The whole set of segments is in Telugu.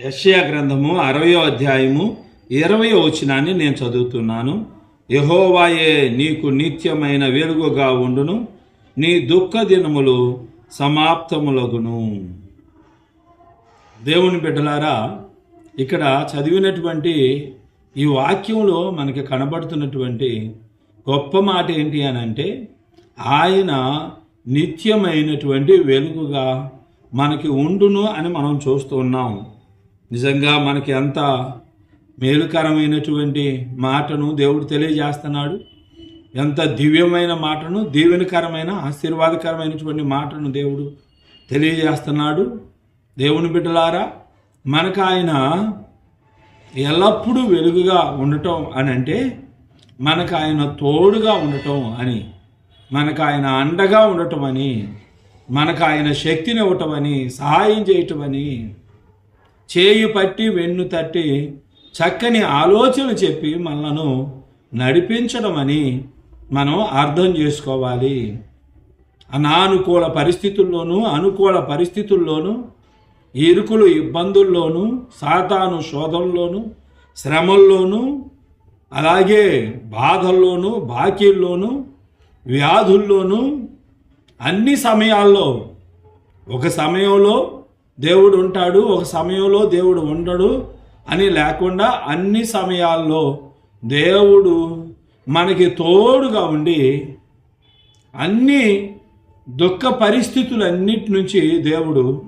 యషయా గ్రంథము అరవయో అధ్యాయము ఇరవయో వచనాన్ని నేను చదువుతున్నాను. యహోవాయే నీకు నిత్యమైన వెలుగుగా ఉండును. నీ దుఃఖ దినములు సమాప్తములగును. దేవుని బిడ్డలారా ఇక్కడ చదివినటువంటి ఈ వాక్యంలో మనకి కనబడుతున్నటువంటి గొప్ప మాట ఏంటి అని అంటే ఆయన నిత్యమైనటువంటి వెలుగుగా మనకి ఉండును అని మనం చూస్తూ ఉన్నాం. నిజంగా మనకి ఎంత మేలుకరమైనటువంటి మాటను దేవుడు తెలియజేస్తున్నాడు. ఎంత దివ్యమైన మాటను దీవెనకరమైన ఆశీర్వాదకరమైనటువంటి మాటను దేవుడు తెలియజేస్తున్నాడు. దేవుని బిడ్డలారా మనకు ఆయన ఎల్లప్పుడూ వెలుగుగా ఉండటం అని అంటే మనకు ఆయన తోడుగా ఉండటం అని మనకు ఆయన అండగా ఉండటం అని మనకు ఆయన శక్తిని ఇవ్వటం అని సహాయం చేయటం అని చేయి పట్టి వెన్ను తట్టి చక్కని ఆలోచనలు చెప్పి మనలను నడిపించడం అని మనం అర్థం చేసుకోవాలి. అనానుకూల పరిస్థితుల్లోనూ అనుకూల పరిస్థితుల్లోనూ ఇరుకులు ఇబ్బందుల్లోనూ సాతాను శోధంలోనూ శ్రమల్లోనూ అలాగే బాధల్లోనూ బాకీల్లోనూ వ్యాధుల్లోనూ అన్ని సమయాల్లో ఒక సమయంలో దేవుడు ఉంటాడు ఒక సమయంలో దేవుడు ఉండడు అని లేకుండా అన్ని సమయాల్లో దేవుడు మనకి తోడుగా ఉండి అన్ని దుఃఖ పరిస్థితులన్నిటి నుంచి దేవుడు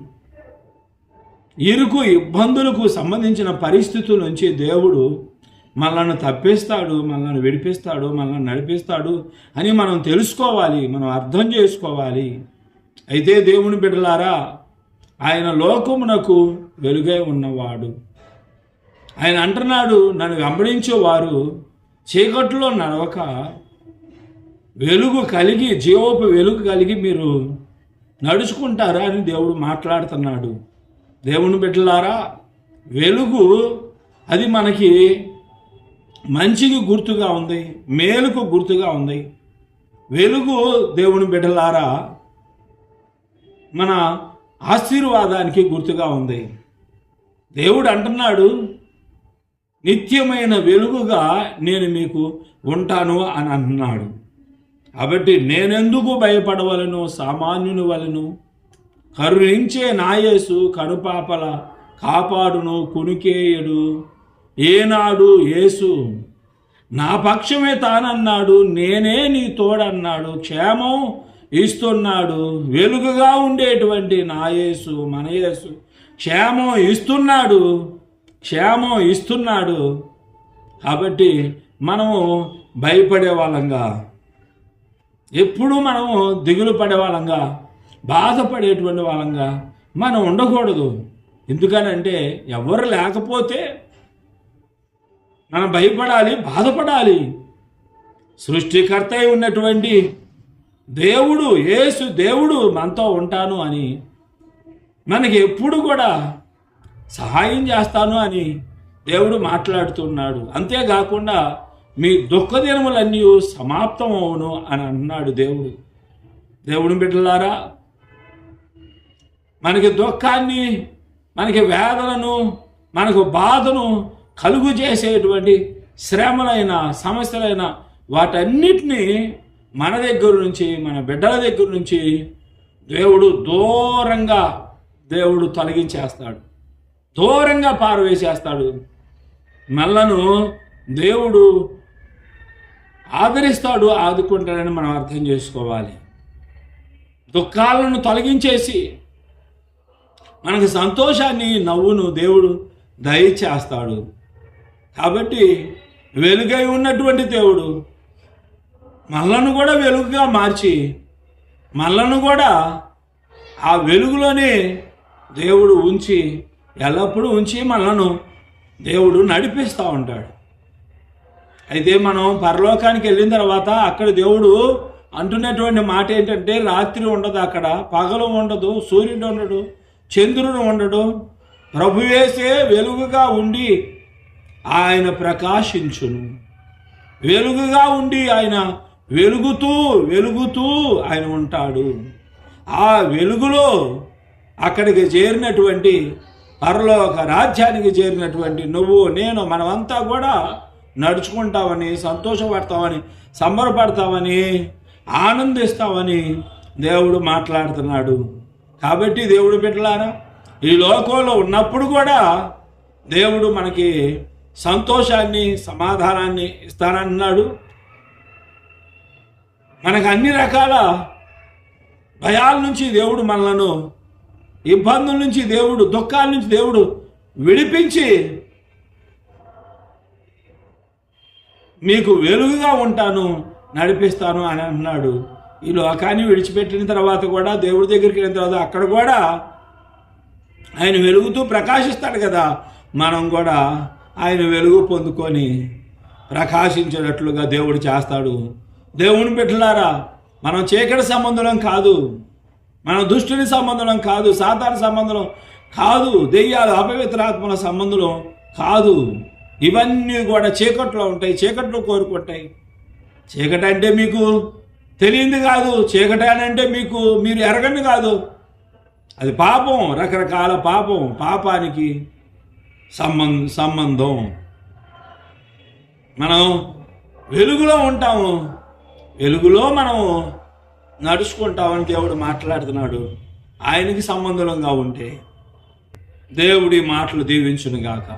ఇరుకు ఇబ్బందులకు సంబంధించిన పరిస్థితుల నుంచి దేవుడు మనల్ని తప్పిస్తాడు మనల్ని విడిపిస్తాడు మనల్ని నడిపిస్తాడు అని మనం తెలుసుకోవాలి మనం అర్థం చేసుకోవాలి. అయితే దేవుని బిడ్డలారా ఆయన లోకమునకు వెలుగై ఉన్నవాడు. ఆయన అంటున్నాడు నన్ను వెంబడించేవారు చీకట్లో నడవక వెలుగు కలిగి జీవోపు వెలుగు కలిగి మీరు నడుచుకుంటారా అని దేవుడు మాట్లాడుతున్నాడు. దేవుని బిడ్డలారా వెలుగు అది మనకి మంచికి గుర్తుగా ఉంది మేలుకు గుర్తుగా ఉంది. వెలుగు దేవుని బిడ్డలారా మన ఆశీర్వాదానికి గుర్తుగా ఉంది. దేవుడు అంటున్నాడు నిత్యమైన వెలుగుగా నేను మీకు ఉంటాను అని అంటున్నాడు. కాబట్టి నేనెందుకు భయపడవలను సామాన్యుని వలను? కరుణించే నాయసు కనుపాపల కాపాడును కునికేయడు. ఏనాడు యేసు నా పక్షమే తానన్నాడు నేనే నీ తోడన్నాడు. క్షేమం ఇస్తున్నాడు. వెలుగుగా ఉండేటువంటి నా యేసు మన యేసు. క్షేమం ఇస్తున్నాడు. క్షేమం ఇస్తున్నాడు. కాబట్టి మనము భయపడే వాళ్ళంగా. ఎప్పుడూ మనము దిగులు పడే వాళ్ళంగా. బాధపడేటువంటి వాళ్ళంగా మనం ఉండకూడదు. ఎందుకనంటే ఎవరు లేకపోతే మనం భయపడాలి బాధపడాలి. సృష్టికర్త ఉన్నటువంటి దేవుడు యేసు దేవుడు మనతో ఉంటాను అని మనకి ఎప్పుడు కూడా సహాయం చేస్తాను అని దేవుడు మాట్లాడుతున్నాడు. అంతేకాకుండా మీ దుఃఖదినములన్నీ సమాప్తమవును సమాప్తం అవును అని అన్నాడు దేవుడు. దేవుని బిడ్డలారా మనకి దుఃఖాన్ని మనకి వేదనను మనకు బాధను కలుగు చేసేటువంటి శ్రమలైన సమస్యలైన వాటన్నిటినీ మన దగ్గర నుంచి మన బిడ్డల దగ్గర నుంచి దేవుడు దూరంగా దేవుడు తొలగించేస్తాడు. దూరంగా పారవేసేస్తాడు మళ్ళను దేవుడు ఆదరిస్తాడు ఆదుకుంటాడని మనం అర్థం చేసుకోవాలి. దుఃఖాలను తొలగించేసి మనకు సంతోషాన్ని నవ్వును దేవుడు దయచేస్తాడు. కాబట్టి వెలుగై ఉన్నటువంటి దేవుడు మళ్ళను కూడా వెలుగుగా మార్చి మళ్ళను కూడా ఆ వెలుగులోనే దేవుడు ఉంచి ఎల్లప్పుడూ ఉంచి మనలను దేవుడు నడిపిస్తూ ఉంటాడు. అయితే మనం పరలోకానికి వెళ్ళిన తర్వాత అక్కడ దేవుడు అంటున్నటువంటి మాట ఏంటంటే రాత్రి ఉండదు అక్కడ పగలు ఉండదు సూర్యుడు ఉండడు చంద్రుడు ఉండడు. ప్రభువేసే వెలుగుగా ఉండి ఆయన ప్రకాశించును. వెలుగుగా ఉండి ఆయన వెలుగుతూ వెలుగుతూ ఆయన ఉంటాడు. ఆ వెలుగులో అక్కడికి చేరినటువంటి పరలోక రాజ్యానికి చేరినటువంటి నువ్వు నేను మనమంతా కూడా నడుచుకుంటామని సంతోషపడతామని సంబరపడతామని ఆనందిస్తామని దేవుడు మాట్లాడుతున్నాడు. కాబట్టి దేవుడు బిడ్డలారా ఈ లోకంలో ఉన్నప్పుడు కూడా దేవుడు మనకి సంతోషాన్ని సమాధానాన్ని ఇస్తానన్నాడు. మనకు అన్ని రకాల భయాల నుంచి దేవుడు మనలను ఇబ్బందుల నుంచి దేవుడు దుఃఖాల నుంచి దేవుడు విడిపించి మీకు వెలుగుగా ఉంటాను నడిపిస్తాను అని అన్నాడు ఈ లోకాన్ని విడిచిపెట్టిన తర్వాత కూడా దేవుడి దగ్గరికి వెళ్ళిన తర్వాత అక్కడ కూడా ఆయన వెలుగుతూ ప్రకాశిస్తాడు కదా. మనం కూడా ఆయన వెలుగు పొందుకొని ప్రకాశించేటట్లుగా దేవుడు చేస్తాడు. దేవుని బిడ్డలారా మనం చీకటి సంబంధం కాదు మన దుష్టుని సంబంధం కాదు సాధారణ సంబంధం కాదు దెయ్యాలు అపవిత్రాత్మల సంబంధం కాదు. ఇవన్నీ కూడా చీకట్లో ఉంటాయి చీకట్లో కోరుకుంటాయి. చీకటి అంటే మీకు తెలియంది కాదు చీకటి అని అంటే మీకు మీరు ఎరగండి కాదు. అది పాపం రకరకాల పాపం పాపానికి సంబంధ సంబంధం. మనం వెలుగులో ఉంటాము. వెలుగులో మనం నడుచుకుంటామని దేవుడు మాట్లాడుతున్నాడు. ఆయనకి సంబంధంగా ఉంటే దేవుడి మాటలు దీవించును గాక